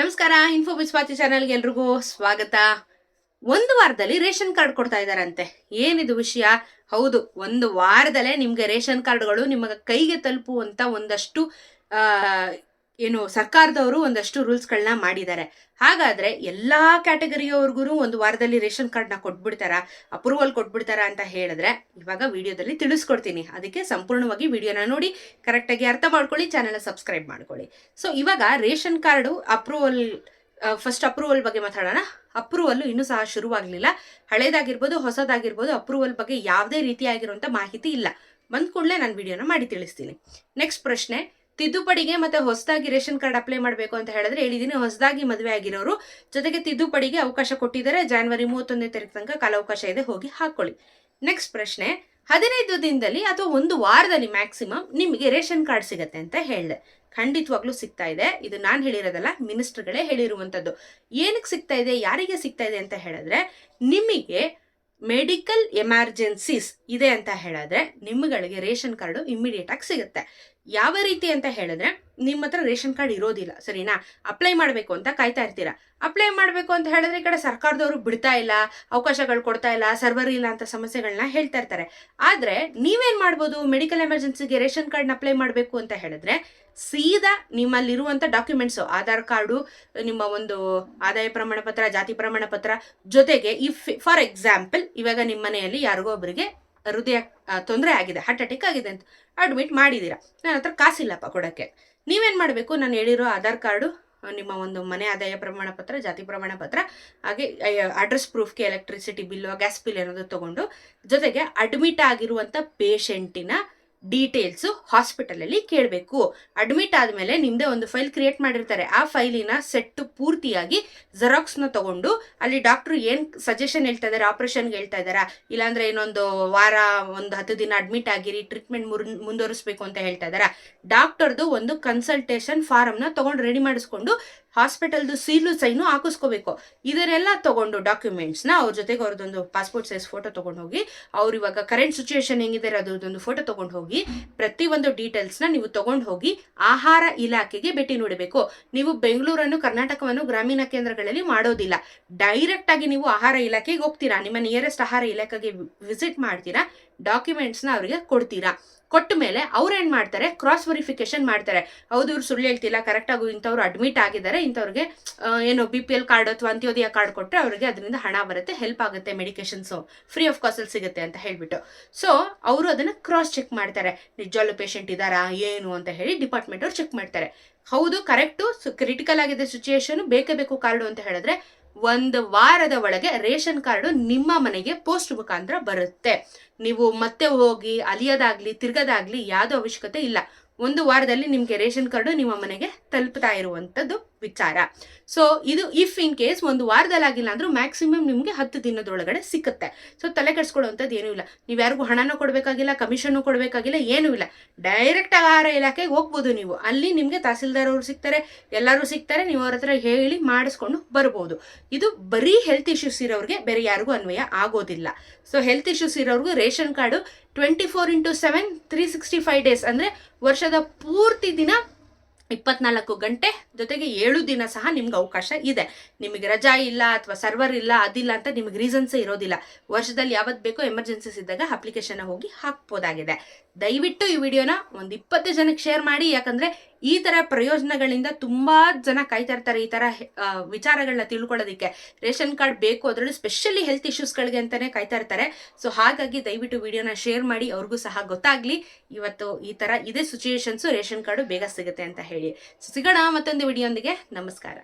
ನಮಸ್ಕಾರ ಇನ್ಫೋ ಬಿಸ್ಪಾತಿ ಚಾನಲ್ಗೆ ಎಲ್ರಿಗೂ ಸ್ವಾಗತ. ಒಂದು ವಾರದಲ್ಲಿ ರೇಷನ್ ಕಾರ್ಡ್ ಕೊಡ್ತಾ ಇದ್ದಾರಂತೆ ಏನಿದು ವಿಷಯ? ಹೌದು, ಒಂದು ವಾರದಲ್ಲೇ ನಿಮಗೆ ರೇಷನ್ ಕಾರ್ಡ್ಗಳು ನಿಮಗೆ ಕೈಗೆ ತಲುಪುವಂತ ಒಂದಷ್ಟು ಏನು ಸರ್ಕಾರದವರು ಒಂದಷ್ಟು ರೂಲ್ಸ್ಗಳನ್ನ ಮಾಡಿದ್ದಾರೆ. ಹಾಗಾದ್ರೆ ಎಲ್ಲಾ ಕ್ಯಾಟಗರಿಯವ್ರಿಗೂ ಒಂದು ವಾರದಲ್ಲಿ ರೇಷನ್ ಕಾರ್ಡ್ನ ಕೊಟ್ಬಿಡ್ತಾರ ಅಪ್ರೂವಲ್ ಕೊಟ್ಬಿಡ್ತಾರ ಅಂತ ಹೇಳಿದ್ರೆ ಇವಾಗ ವಿಡಿಯೋದಲ್ಲಿ ತಿಳಿಸ್ಕೊಡ್ತೀನಿ. ಅದಕ್ಕೆ ಸಂಪೂರ್ಣವಾಗಿ ವಿಡಿಯೋನ ನೋಡಿ ಕರೆಕ್ಟಾಗಿ ಅರ್ಥ ಮಾಡ್ಕೊಳ್ಳಿ ಚಾನೆಲ್ ಸಬ್ಸ್ಕ್ರೈಬ್ ಮಾಡ್ಕೊಳ್ಳಿ. ಸೊ ಇವಾಗ ration card approval first approval ಬಗ್ಗೆ ಮಾತಾಡೋಣ. ಅಪ್ರೂವಲ್ ಇನ್ನೂ ಸಹ ಶುರುವಾಗಲಿಲ್ಲ. ಹಳೇದಾಗಿರ್ಬೋದು, ಹೊಸದಾಗಿರ್ಬೋದು ಅಪ್ರೂವಲ್ ಬಗ್ಗೆ ಯಾವುದೇ ರೀತಿಯಾಗಿರುವಂಥ ಮಾಹಿತಿ ಇಲ್ಲ. ಬಂದ ಕೂಡಲೇ ನಾನು ವಿಡಿಯೋನ ಮಾಡಿ ತಿಳಿಸ್ತೀನಿ. ನೆಕ್ಸ್ಟ್ ಪ್ರಶ್ನೆ ತಿದ್ದುಪಡಿಗೆ ಮತ್ತೆ ಹೊಸದಾಗಿ ರೇಷನ್ ಕಾರ್ಡ್ ಅಪ್ಲೈ ಮಾಡಬೇಕು ಅಂತ ಹೇಳಿದ್ರೆ ಹೇಳಿದೀನಿ ಹೊಸದಾಗಿ ಮದುವೆ ಆಗಿರೋರು ಜೊತೆಗೆ ತಿದ್ದುಪಡಿಗೆ ಅವಕಾಶ ಕೊಟ್ಟಿದ್ದಾರೆ. ಜಾನ್ವರಿ ಮೂವತ್ತೊಂದನೇ ತಾರೀಕು ತನಕ ಕಾಲಾವಕಾಶ ಇದೆ, ಹೋಗಿ ಹಾಕೊಳ್ಳಿ. ನೆಕ್ಸ್ಟ್ ಪ್ರಶ್ನೆ, ಹದಿನೈದು ದಿನದಲ್ಲಿ ಅಥವಾ ಒಂದು ವಾರದಲ್ಲಿ ಮ್ಯಾಕ್ಸಿಮಮ್ ನಿಮಗೆ ರೇಷನ್ ಕಾರ್ಡ್ ಸಿಗತ್ತೆ ಅಂತ ಹೇಳಿದೆ. ಖಂಡಿತವಾಗ್ಲೂ ಸಿಗ್ತಾ ಇದೆ. ಇದು ನಾನು ಹೇಳಿರೋದಲ್ಲ ಮಿನಿಸ್ಟರ್ಗಳೇ ಹೇಳಿರುವಂಥದ್ದು ಏನಕ್ಕೆ ಸಿಗ್ತಾ ಇದೆ, ಯಾರಿಗೆ ಸಿಗ್ತಾ ಇದೆ ಅಂತ ಹೇಳಿದ್ರೆ, ನಿಮಗೆ ಮೆಡಿಕಲ್ ಎಮರ್ಜೆನ್ಸೀಸ್ ಇದೆ ಅಂತ ಹೇಳಿದ್ರೆ ನಿಮ್ಗಳಿಗೆ ರೇಷನ್ ಕಾರ್ಡು ಇಮ್ಮಿಡಿಯೇಟ್ ಆಗಿ ಸಿಗುತ್ತೆ. ಯಾವ ರೀತಿ ಅಂತ ಹೇಳಿದ್ರೆ ನಿಮ್ಮ ಹತ್ರ ರೇಷನ್ ಕಾರ್ಡ್ ಇರೋದಿಲ್ಲ, ಸರಿನಾ? ಅಪ್ಲೈ ಮಾಡಬೇಕು ಅಂತ ಕಾಯ್ತಾ ಇರ್ತೀರಾ? ಅಪ್ಲೈ ಮಾಡಬೇಕು ಅಂತ ಹೇಳಿದ್ರೆ ಈ ಕಡೆ ಸರ್ಕಾರದವರು ಬಿಡ್ತಾ ಇಲ್ಲ, ಅವಕಾಶಗಳು ಕೊಡ್ತಾ ಇಲ್ಲ ಸರ್ವರ್ ಇಲ್ಲ ಅಂತ ಸಮಸ್ಯೆಗಳನ್ನ ಹೇಳ್ತಾ ಇರ್ತಾರೆ. ಆದರೆ ನೀವೇನ್ ಮಾಡ್ಬೋದು? ಮೆಡಿಕಲ್ ಎಮರ್ಜೆನ್ಸಿಗೆ ರೇಷನ್ ಕಾರ್ಡ್ನ ಅಪ್ಲೈ ಮಾಡಬೇಕು ಅಂತ ಹೇಳಿದ್ರೆ ಸೀದಾ ನಿಮ್ಮಲ್ಲಿರುವಂಥ ಡಾಕ್ಯುಮೆಂಟ್ಸು ಆಧಾರ್ ಕಾರ್ಡು, ನಿಮ್ಮ ಒಂದು ಆದಾಯ ಪ್ರಮಾಣ ಪತ್ರ ಜಾತಿ ಪ್ರಮಾಣ ಪತ್ರ ಜೊತೆಗೆ ಇಫ್ ಫಾರ್ ಎಕ್ಸಾಂಪಲ್ ಇವಾಗ ನಿಮ್ಮ ಮನೆಯಲ್ಲಿ ಯಾರಿಗೋ ಒಬ್ಬರಿಗೆ ಹೃದಯ ತೊಂದರೆ ಆಗಿದೆ ಹಾರ್ಟ್ ಅಟ್ಯಾಕ್ ಆಗಿದೆ ಅಂತ ಅಡ್ಮಿಟ್ ಮಾಡಿದ್ದೀರಾ ನನ್ನ ಹತ್ರ ಕಾಸಿಲ್ಲಪ್ಪ ಕೊಡೋಕ್ಕೆ. ನೀವೇನು ಮಾಡಬೇಕು? ನಾನು ಹೇಳಿರೋ ಆಧಾರ್ ಕಾರ್ಡು ನಿಮ್ಮ ಒಂದು ಮನೆ ಆದಾಯ ಪ್ರಮಾಣ ಪತ್ರ, ಜಾತಿ ಪ್ರಮಾಣ ಪತ್ರ, ಹಾಗೆ ಅಡ್ರೆಸ್ ಪ್ರೂಫ್ಗೆ ಎಲೆಕ್ಟ್ರಿಸಿಟಿ ಬಿಲ್ಲು ಗ್ಯಾಸ್ ಬಿಲ್ ಏನಾದರೂ ತಗೊಂಡು, ಜೊತೆಗೆ ಅಡ್ಮಿಟ್ ಆಗಿರುವಂಥ ಪೇಷಂಟಿನ ಡೀಟೇಲ್ಸು ಹಾಸ್ಪಿಟಲಲ್ಲಿ ಕೇಳಬೇಕು. ಅಡ್ಮಿಟ್ ಆದಮೇಲೆ ನಿಮ್ಮದೇ ಒಂದು ಫೈಲ್ ಕ್ರಿಯೇಟ್ ಮಾಡಿರ್ತಾರೆ. ಆ ಫೈಲಿನ ಸೆಟ್ಟು ಪೂರ್ತಿಯಾಗಿ ಜೆರಾಕ್ಸ್ನ ತಗೊಂಡು ಅಲ್ಲಿ ಡಾಕ್ಟ್ರು ಏನು ಸಜೆಷನ್ ಹೇಳ್ತಾ ಇದ್ದಾರೆ ಆಪ್ರೇಷನ್ಗೆ ಹೇಳ್ತಾ ಇದ್ದಾರಾ ಇಲ್ಲಾಂದ್ರೆ ಇನ್ನೊಂದು ವಾರ, ಒಂದು ಹತ್ತು ದಿನ ಅಡ್ಮಿಟ್ ಆಗಿರಿ ಟ್ರೀಟ್ಮೆಂಟ್ ಮುಂದುವರಿಸಬೇಕು ಅಂತ ಹೇಳ್ತಾ ಇದ್ದಾರಾ ಡಾಕ್ಟರ್ದು ಒಂದು ಕನ್ಸಲ್ಟೇಷನ್ ಫಾರಮ್ನ ತಗೊಂಡು ರೆಡಿ ಮಾಡಿಸ್ಕೊಂಡು ಹಾಸ್ಪಿಟಲ್ದು ಸೀಲು ಸೈನು ಹಾಕಿಸ್ಕೋಬೇಕು. ಇದನ್ನೆಲ್ಲ ತಗೊಂಡು ಡಾಕ್ಯುಮೆಂಟ್ಸ್ನ ಅವ್ರ ಜೊತೆಗೆ ಅವ್ರದ್ದೊಂದು ಪಾಸ್ಪೋರ್ಟ್ ಸೈಜ್ ಫೋಟೋ ತಗೊಂಡು ಹೋಗಿ ಅವ್ರು ಇವಾಗ ಕರೆಂಟ್ ಸಿಚುಯೇಷನ್ ಹೆಂಗಿದೆ ಅದ್ರದ್ದೊಂದು ಫೋಟೋ ತಗೊಂಡು ಹೋಗಿ ಪ್ರತಿಯೊಂದು ಡೀಟೇಲ್ಸ್ನ ನೀವು ತಗೊಂಡು ಹೋಗಿ ಆಹಾರ ಇಲಾಖೆಗೆ ಭೇಟಿ ನೀಡಬೇಕು. ನೀವು ಬೆಂಗಳೂರನ್ನು, ಕರ್ನಾಟಕವನ್ನು ಗ್ರಾಮೀಣ ಕೇಂದ್ರಗಳಲ್ಲಿ ಮಾಡೋದಿಲ್ಲ. ಡೈರೆಕ್ಟ್ ಆಗಿ ನೀವು ಆಹಾರ ಇಲಾಖೆಗೆ ಹೋಗ್ತೀರಾ, ನಿಮ್ಮ ನಿಯರೆಸ್ಟ್ ಆಹಾರ ಇಲಾಖೆಗೆ ವಿಸಿಟ್ ಮಾಡ್ತೀರಾ ಡಾಕ್ಯುಮೆಂಟ್ಸ್ನ ಅವರಿಗೆ ಕೊಡ್ತೀರಾ. ಕೊಟ್ಟ ಮೇಲೆ ಅವ್ರು ಏನು ಮಾಡ್ತಾರೆ ಕ್ರಾಸ್ ವೆರಿಫಿಕೇಶನ್ ಮಾಡ್ತಾರೆ. ಹೌದು ಇವ್ರು ಸುಳ್ಳು ಹೇಳ್ತಿಲ್ಲ ಕರೆಕ್ಟಾಗಿ ಇಂಥವ್ರು ಅಡ್ಮಿಟ್ ಆಗಿದ್ದಾರೆ ಇಂಥವ್ರಿಗೆ ಏನು ಬಿ ಪಿ ಎಲ್ ಕಾರ್ಡ್ ಅಥವಾ ಅಂತ್ಯೋದಯ ಕಾರ್ಡ್ ಕೊಟ್ಟರೆ ಅವರಿಗೆ ಅದರಿಂದ ಹಣ ಬರುತ್ತೆ ಹೆಲ್ಪ್ ಆಗುತ್ತೆ ಮೆಡಿಕೇಶನ್ಸು ಫ್ರೀ ಆಫ್ ಕಾಸ್ಟಲ್ಲಿ ಸಿಗುತ್ತೆ ಅಂತ ಹೇಳಿಬಿಟ್ಟು. ಸೊ ಅವರು ಅದನ್ನು ಕ್ರಾಸ್ ಚೆಕ್ ಮಾಡ್ತಾರೆ. ನಿಜವಾಗ್ಲೂ ಪೇಷಂಟ್ ಇದ್ದಾರಾ, ಏನು ಅಂತ ಹೇಳಿ ಡಿಪಾರ್ಟ್ಮೆಂಟ್ ಅವ್ರು ಚೆಕ್ ಮಾಡ್ತಾರೆ. ಹೌದು ಕರೆಕ್ಟು ಕ್ರಿಟಿಕಲ್ ಆಗಿದೆ ಸಿಚುಯೇಷನ್ ಬೇಕೇ ಬೇಕು ಕಾರ್ಡು ಅಂತ ಹೇಳಿದ್ರೆ ಒಂದು ವಾರದ ಒಳಗೆ ರೇಷನ್ ಕಾರ್ಡು ನಿಮ್ಮ ಮನೆಗೆ ಪೋಸ್ಟ್ ಮುಖಾಂತರ ಬರುತ್ತೆ. ನೀವು ಮತ್ತೆ ಹೋಗಿ ಅಲಿಯೋದಾಗ್ಲಿ, ತಿರ್ಗೋದಾಗ್ಲಿ ಯಾವುದೋ ಅವಶ್ಯಕತೆ ಇಲ್ಲ. ಒಂದು ವಾರದಲ್ಲಿ ನಿಮಗೆ ರೇಷನ್ ಕಾರ್ಡು ನಿಮ್ಮ ಮನೆಗೆ ತಲುಪ್ತಾ ಇರುವಂಥದ್ದು ವಿಚಾರ. ಸೊ ಇದು ಇಫ್ ಇನ್ ಕೇಸ್ ಒಂದು ವಾರದಲ್ಲಿ ಆಗಿಲ್ಲ ಅಂದ್ರೂ ಮ್ಯಾಕ್ಸಿಮಮ್ ನಿಮಗೆ ಹತ್ತು ದಿನದೊಳಗಡೆ ಸಿಕ್ಕುತ್ತೆ. ಸೊ ತಲೆ ಕೆಡಿಸ್ಕೊಳ್ಳುವಂಥದ್ದು ಏನೂ ಇಲ್ಲ. ನೀವು ಯಾರಿಗೂ ಹಣನೂ ಕೊಡಬೇಕಾಗಿಲ್ಲ ಕಮಿಷನ್ನು ಕೊಡಬೇಕಾಗಿಲ್ಲ, ಏನೂ ಇಲ್ಲ. ಡೈರೆಕ್ಟ್ ಆಹಾರ ಇಲಾಖೆಗೆ ಹೋಗ್ಬೋದು ನೀವು. ಅಲ್ಲಿ ನಿಮಗೆ ತಹಸೀಲ್ದಾರ್ ಅವರು ಸಿಗ್ತಾರೆ ಎಲ್ಲರೂ ಸಿಗ್ತಾರೆ ನೀವು ಅವ್ರ ಹತ್ರ ಹೇಳಿ ಮಾಡಿಸ್ಕೊಂಡು ಬರ್ಬೋದು. ಇದು ಬರೀ ಹೆಲ್ತ್ ಇಶ್ಯೂಸ್ ಇರೋರಿಗೆ ಬೇರೆ ಯಾರಿಗೂ ಅನ್ವಯ ಆಗೋದಿಲ್ಲ. So health issues ಇರೋರಿಗೂ ration card twenty four into seven three sixty five days ಅಂದರೆ ವರ್ಷದ ಪೂರ್ತಿ ದಿನ ಇಪ್ಪತ್ನಾಲ್ಕು ಗಂಟೆ ಜೊತೆಗೆ ಏಳು ದಿನ ಸಹ ನಿಮ್ಗೆ ಅವಕಾಶ ಇದೆ. ನಿಮಗೆ ರಜಾ ಇಲ್ಲ ಅಥವಾ ಸರ್ವರ್ ಇಲ್ಲ, ಅದಿಲ್ಲ ಅಂತ ನಿಮಗೆ ರೀಸನ್ಸೇ ಇರೋದಿಲ್ಲ. ವರ್ಷದಲ್ಲಿ ಯಾವತ್ತು ಬೇಕೋ ಎಮರ್ಜೆನ್ಸೀಸ್ ಇದ್ದಾಗ ಅಪ್ಲಿಕೇಶನ್ ಹೋಗಿ ಹಾಕ್ಬೋದಾಗಿದೆ. ದಯವಿಟ್ಟು ಈ ವಿಡಿಯೋನ ಒಂದು ಇಪ್ಪತ್ತು ಜನಕ್ಕೆ ಶೇರ್ ಮಾಡಿ, ಯಾಕಂದ್ರೆ ಈ ಥರ ಪ್ರಯೋಜನಗಳಿಂದ ತುಂಬಾ ಜನ ಕಾಯ್ತಾ ಇರ್ತಾರೆ, ಈ ಥರ ವಿಚಾರಗಳನ್ನ ತಿಳ್ಕೊಳ್ಳೋದಕ್ಕೆ. ರೇಷನ್ ಕಾರ್ಡ್ ಬೇಕು ಅದರಲ್ಲೂ ಸ್ಪೆಷಲಿ ಹೆಲ್ತ್ ಇಶ್ಯೂಸ್ಗಳಿಗೆ ಅಂತಲೇ ಕಾಯ್ತಾ ಇರ್ತಾರೆ. ಸೊ ಹಾಗಾಗಿ ದಯವಿಟ್ಟು ವಿಡಿಯೋನ ಶೇರ್ ಮಾಡಿ, ಅವ್ರಿಗೂ ಸಹ ಗೊತ್ತಾಗ್ಲಿ. ಇವತ್ತು ಈ ತರ ಇದೇ ಸಿಚುಯೇಷನ್ಸು ರೇಷನ್ ಕಾರ್ಡು ಬೇಗ ಸಿಗುತ್ತೆ ಅಂತ ಹೇಳಿ. ಸಿಗೋಣ ಮತ್ತೊಂದು ವಿಡಿಯೋಂದಿಗೆ. ನಮಸ್ಕಾರ.